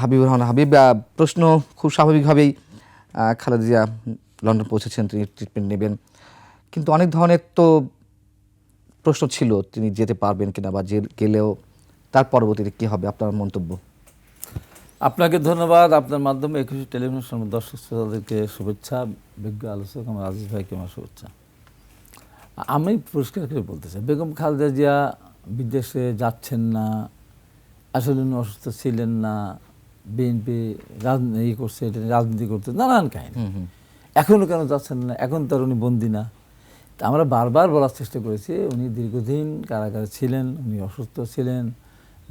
হাবিবুর রহমান, হাবিব প্রশ্ন খুব স্বাভাবিকভাবেই খালেদা জিয়া লন্ডন পৌঁছেছেন, তিনি ট্রিটমেন্ট নেবেন। কিন্তু অনেক ধরনের তো প্রশ্ন ছিল, তিনি যেতে পারবেন কিনা বা যে গেলেও তার পরবর্তীতে কী হবে, আপনার মন্তব্য? আপনাকে ধন্যবাদ। আপনার মাধ্যমে একুশে টেলিভিশন দর্শক শ্রোতাদেরকে শুভেচ্ছা, বিজ্ঞ আলোচক আমার আজিজ ভাইকে আমার শুভেচ্ছা। আমি পরিষ্কার করে বলতে চাই, বেগম খালেদা জিয়া বিদেশে যাচ্ছেন না আসলে উনি অসুস্থ ছিলেন না বিএনপি রাজনীতি করছে এটা রাজনীতি করতে নানান কাহিনী। এখনও কেন যাচ্ছেন না? এখন তার উনি বন্দি না। তা আমরা বারবার বলার চেষ্টা করেছি উনি দীর্ঘদিন কারাগারে ছিলেন উনি অসুস্থ ছিলেন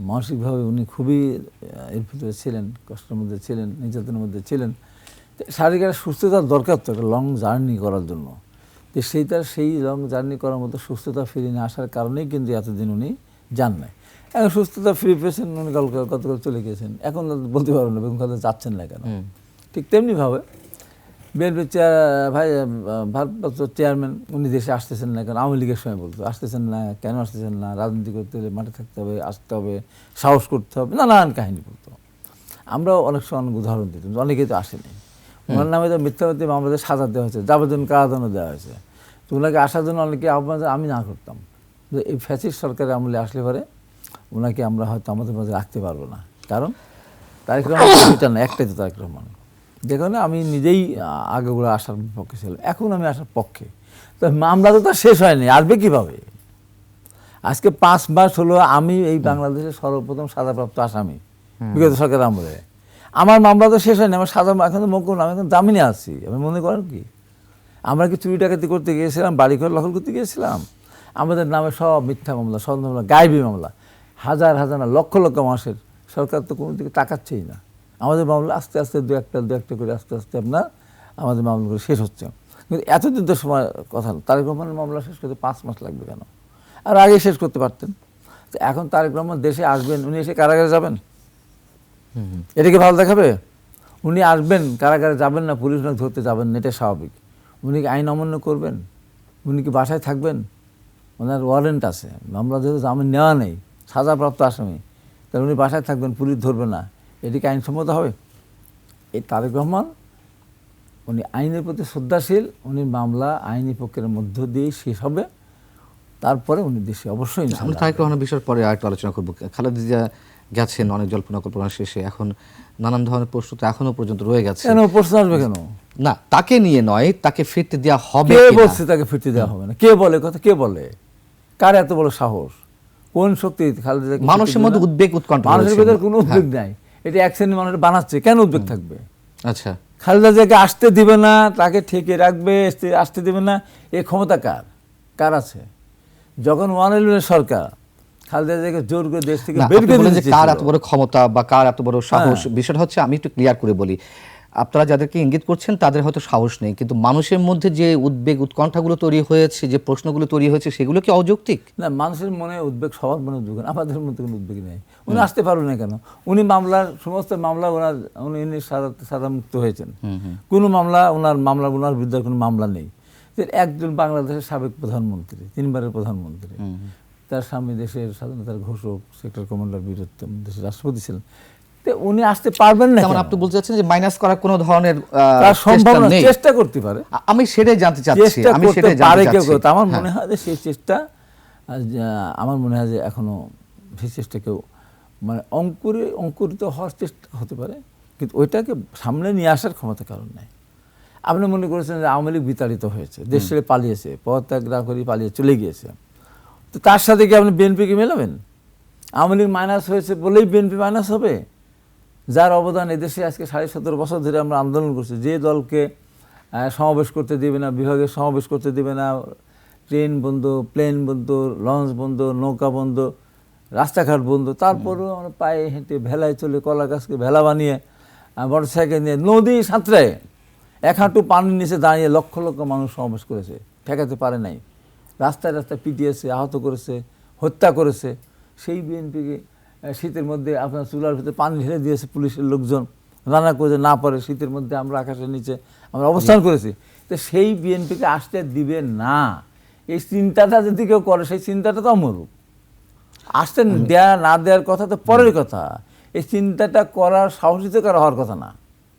মানসিকভাবে উনি খুবই এর ভিতরে ছিলেন কষ্টের মধ্যে ছিলেন নির্যাতনের মধ্যে ছিলেন। শারীরিক একটা সুস্থতার দরকার তো একটা লং জার্নি করার জন্য। যে তার সেই লং জার্নি করার মতো সুস্থতা ফিরে নিয়ে আসার কারণেই কিন্তু এতদিন উনি যান নাই। এখন সুস্থতা ফিরে পেয়েছেন উনি কালকে গতকাল চলে গেছেন এখন বলতে পারবেন না বেগম খালেদা যাচ্ছেন না কেন। ঠিক তেমনিভাবে বিএনপির চেয়ার ভাই ভারপ্রাপ্ত চেয়ারম্যান উনি দেশে আসতেছেন না কেন? আওয়ামী লীগের সময় বলতো আসতেছেন না কেন আসতেছেন না? রাজনীতি করতে হলে মাঠে থাকতে হবে আসতে হবে সাহস করতে হবে। নানান কাহিনী বলতো। আমরাও অনেক সময় অনেক উদাহরণ দিতাম অনেকেই তো আসেনি। ওনার নামে তো মিথ্যাবাদী মামলাতে সাজা দেওয়া হয়েছে যাবতীয় কারাদণ্ড দেওয়া হয়েছে। তো ওনাকে আসার জন্য অনেকে আহ্বান আমি না করতাম। যে এই ফ্যাসিস্ট সরকারের আমলে আসলে পরে ওনাকে আমরা হয়তো আমাদের মাঝে রাখতে পারব না। কারণ তারেক রহমান না একটাই তো তারেক রহমান। যে কারণে আমি নিজেই আগেগুলো আসার পক্ষে ছিলাম এখন আমি আসার পক্ষে। তো মামলা তো তার শেষ হয়নি আসবে কীভাবে? আজকে পাঁচ মাস হলো আমি এই বাংলাদেশের সর্বপ্রথম সাজাপ্রাপ্ত আসামি বিগত সরকার আমলে। আমার মামলা তো শেষ হয়নি আমার সাজা এখন তো মকুন আমি এখন জামিনে আছি। আমি মনে করেন কি? আমরা কি চুরি ডাকাতি করতে গিয়েছিলাম বাড়ি ঘর দখল করতে গিয়েছিলাম? আমাদের নামে সব মিথ্যা মামলা সব মামলা গায়েবী মামলা। হাজার হাজার না, লক্ষ লক্ষ মাসের সরকার তো কোনো দিকে তাকাচ্ছেই না। আমাদের মামলা আস্তে আস্তে দু একটা দু একটা করে আস্তে আস্তে আপনার আমাদের মামলাগুলো শেষ হচ্ছে। কিন্তু এতদিন তো সময় কথা তারেক রহমানের মামলা শেষ করতে পাঁচ মাস লাগবে কেন? আর আগে শেষ করতে পারতেন। তো এখন তারেক রহমান দেশে আসবেন, উনি এসে কারাগারে যাবেন? এটা কি ভালো দেখাবে? উনি আসবেন, কারাগারে যাবেন না, পুলিশ ওনাকে ধরতে যাবেন না, এটা স্বাভাবিক। উনি কি আইন অমান্য করবেন? উনি কি বাসায় থাকবেন? ওনার ওয়ারেন্ট আছে, মামলা যেহেতু জামিন নেওয়া নেই সাজাপ্রাপ্ত আসামি। তাহলে উনি বাসায় থাকবেন পুলিশ ধরবে না। এটি কি আইনসম্মত হবে? এই তারেক রহমান উনি আইনের প্রতি শ্রদ্ধাশীল উনি মামলা আইনি পক্ষের মধ্য দিয়েই শেষ হবে। তারপরে উনি দেশে অবশ্যই আমরা তারেক রহমানের বিষয়ের পরে আরেকটু আলোচনা করব। খালেদা জিয়া গেছেন অনেক জল্পনা কল্পনা শেষে এখন নানান ধরনের প্রশ্ন তো এখনও পর্যন্ত রয়ে গেছে। কেন? প্রশ্ন আসবে কেন? না তাকে নিয়ে নয় তাকে ফিরতে দেওয়া হবে কে। বলছে তাকে ফিরতে দেওয়া হবে না? কে বলে? কথা কে বলে? কার এত বড় সাহস? কোন শক্তি? খালেদা মানুষের মধ্যে উদ্বেগ উৎকণ্ঠা মানুষের ভিতরে কোনো উদ্বেগ হ্যাঁ। নাই। এটা এক শ্রেণির মানুষ বানাচ্ছে। কেন উদ্বেগ থাকবে? আচ্ছা। খালেদা জিয়াকে আসতে দিবে না তাকে ঠেকে রাখবে আসতে- দিবে না। এ ক্ষমতা কার? কার আছে? যখন ওয়ান ইলেভেনের সরকার খালেদা জিয়াকে জোর করে দেশ থেকে বের করে কার এত বড় ক্ষমতা বা কার এত বড় সাহস? হ্যাঁ। বিষয়টা হচ্ছে আমি একটু ক্লিয়ার করে বলি। আপনারা যাদেরকে ইঙ্গিত করছেন তাদের হয়তো সাহস নেই। কিন্তু মানুষের মধ্যে যে উদ্বেগ উৎকণ্ঠাগুলো তৈরি হয়েছে যে প্রশ্নগুলো তৈরি হয়েছে সেগুলো কি অযৌক্তিক? না মানুষের মনে উদ্বেগ সবার মনে উদ্বেগ আমাদের মধ্যে কোনো উদ্বেগ নেই। উনি আসতে পারবেন না কেন? উনি মামলার সমস্ত মামলা ওনার উনি সাজা মুক্ত হয়েছেন। কোনো মামলা ওনার মামলা ওনার বিরুদ্ধে কোনো মামলা নেই। একজন বাংলাদেশের সাবেক প্রধানমন্ত্রী তিনবারের প্রধানমন্ত্রী তার স্বামী দেশের স্বাধীনতার ঘোষক সেক্টর কমান্ডার বীরত্ব দেশের রাষ্ট্রপতি ছিলেন। উনি আসতে পারবেন না যেমন আপনি বলতে চাচ্ছেন যে মাইনাস করার কোনো ধরনের আহ, তার চেষ্টা করতে পারে। আমি সেটাই জানতে চাচ্ছি আমি সেটাই জানতে চাচ্ছি। আমার হ্যাঁ। মনে হয়। যে সেই চেষ্টা আমার মনে হয় যে এখনও সেই চেষ্টা কেউ মানে অঙ্কুরে অঙ্কুরিত হওয়ার চেষ্টা হতে পারে কিন্তু ওইটাকে সামনে নিয়ে আসার ক্ষমতা কারণ নাই। আপনি মনে করেছেন যে আওয়ামী লীগ বিতাড়িত হয়েছে দেশ ছেড়ে পালিয়েছে পদত্যাগ না করে পালিয়ে চলে গিয়েছে। তো তার সাথে কি আপনি বিএনপিকে মেলাবেন? আওয়ামী লীগ মাইনাস হয়েছে বলেই বিএনপি মাইনাস হবে? যার অবদান এদেশে আজকে সাড়ে সতেরো বছর ধরে আমরা আন্দোলন করছি। যে দলকে সমাবেশ করতে দেবে না বিভাগে সমাবেশ করতে দেবে না, ট্রেন বন্ধ, প্লেন বন্ধ, লঞ্চ বন্ধ, নৌকা বন্ধ, রাস্তাঘাট বন্ধ, তারপরেও আমরা পায়ে হেঁটে ভেলায় চলে কলা গাছকে ভেলা বানিয়ে মোটর সাইকেল নিয়ে নদী সাঁতরে এক হাঁটু পানির নিচে দাঁড়িয়ে লক্ষ লক্ষ মানুষ সমাবেশ করেছে। ঠেকাতে পারে নাই। রাস্তায় রাস্তায় পিটিয়েছে, আহত করেছে, হত্যা করেছে। সেই বিএনপিকে শীতের মধ্যে আপনার চুলার ভিতরে পানি ঢেলে দিয়েছে পুলিশের লোকজন। রান্না করে না পারে, শীতের মধ্যে আমরা আকাশের নিচে আমরা অবস্থান করেছি। তো সেই বিএনপিকে আসতে দিবে না। এই চিন্তাটা যদি কেউ করে, সেই চিন্তাটা তো অমরূপ আসতে দেয়া, না দেওয়ার কথা তো পরের কথা। এই চিন্তাটা করার সাহসিত কারও হওয়ার কথা না।